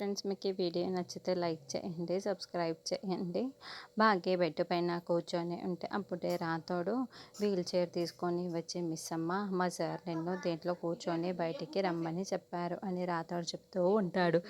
Friends మీకు ఈ video నచ్చితే లైక్ చేయండి సబ్స్క్రైబ్ చేయండి. బాగా బెడ్ పైన కూర్చొని ఉంటే అప్పుడే రాతోడు వీల్ చైర్ తీసుకొని వచ్చి మిస్ అమ్మ మా సార్ నిన్ను దీంట్లో కూర్చొని బయటికి రమ్మని చెప్పారు అని రాతోడు చెప్తూ ఉంటాడు.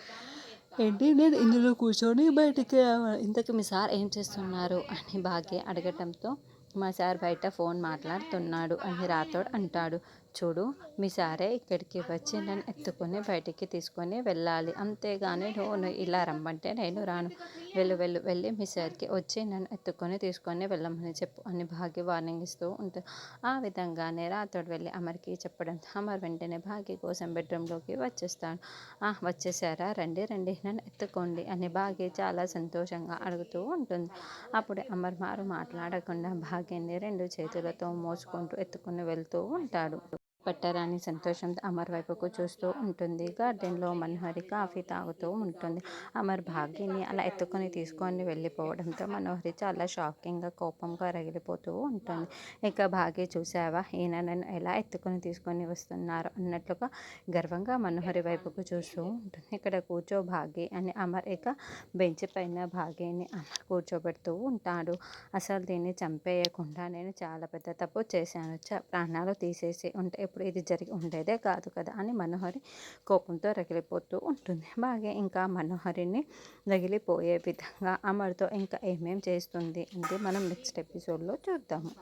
ఏంటి నేను ఇందులో కూర్చొని బయటికి రావాలి ఇంతకు మీ సార్ ఏం చేస్తున్నారు? అని భాగ్య అడగటంతో మా సార్ బయట ఫోన్ మాట్లాడుతున్నాడు అని రాతోడు అంటాడు. చూడు మీ సారే ఇక్కడికి వచ్చి నన్ను ఎత్తుకొని బయటికి తీసుకొని వెళ్ళాలి. అంతేగాని నువ్వు ఇలా రమ్మంటే నేను రాను. వెళ్ళు వెళ్ళు వెళ్ళి మీ సార్కి వచ్చి నన్ను ఎత్తుకొని తీసుకొని వెళ్ళమని చెప్పు అని భాగ్య వార్నింగ్ ఇస్తూ ఉంటుంది. ఆ విధంగానే రాతోడు వెళ్ళి అమర్కి చెప్పడం. అమర్ వెంటనే భాగ్య కోసం బెడ్రూమ్లోకి వచ్చేస్తాడు. వచ్చేసారా? రండి రండి నన్ను ఎత్తుకోండి అని భాగ్య చాలా సంతోషంగా అడుగుతూ ఉంటుంది. అప్పుడే అమర్ మారు మాట్లాడకుండా భాగ్యాన్ని రెండు చేతులతో మోసుకుంటూ ఎత్తుకుని వెళ్తూ ఉంటాడు. పట్టరాని సంతోషంతో అమర్ వైపుకు చూస్తూ ఉంటుంది. గార్డెన్లో మనోహరి కాఫీ తాగుతూ ఉంటుంది. అమర్ భాగ్యని అలా ఎత్తుకొని తీసుకొని వెళ్ళిపోవడంతో మనోహరి చాలా షాకింగ్గా కోపంగా రగిలిపోతూ ఉంటుంది. ఇక భాగ్య చూసావా ఈయన నన్ను ఎలా ఎత్తుకొని తీసుకొని వస్తున్నారు? అన్నట్లుగా గర్వంగా మనోహరి వైపుకు చూస్తూ ఉంటుంది. ఇక్కడ కూర్చో భాగ్య అని అమర్ ఇక బెంచ్ పైన భాగ్యని అమర్ కూర్చోబెడుతూ ఉంటాడు. అసలు దీన్ని చంపేయకుండా నేను చాలా పెద్ద తప్పు చేశాను. ప్రాణాలు తీసేసి ఉంటే ఇప్పుడు ఇది జరిగి ఉండేదే కాదు కదా అని మనోహరి కోపంతో రగిలిపోతూ ఉంటుంది. బాగా ఇంకా మనోహరిని రగిలిపోయే విధంగా అమర్తో ఇంకా ఏమేం చేస్తుంది అంటే మనం నెక్స్ట్ ఎపిసోడ్లో చూద్దాము.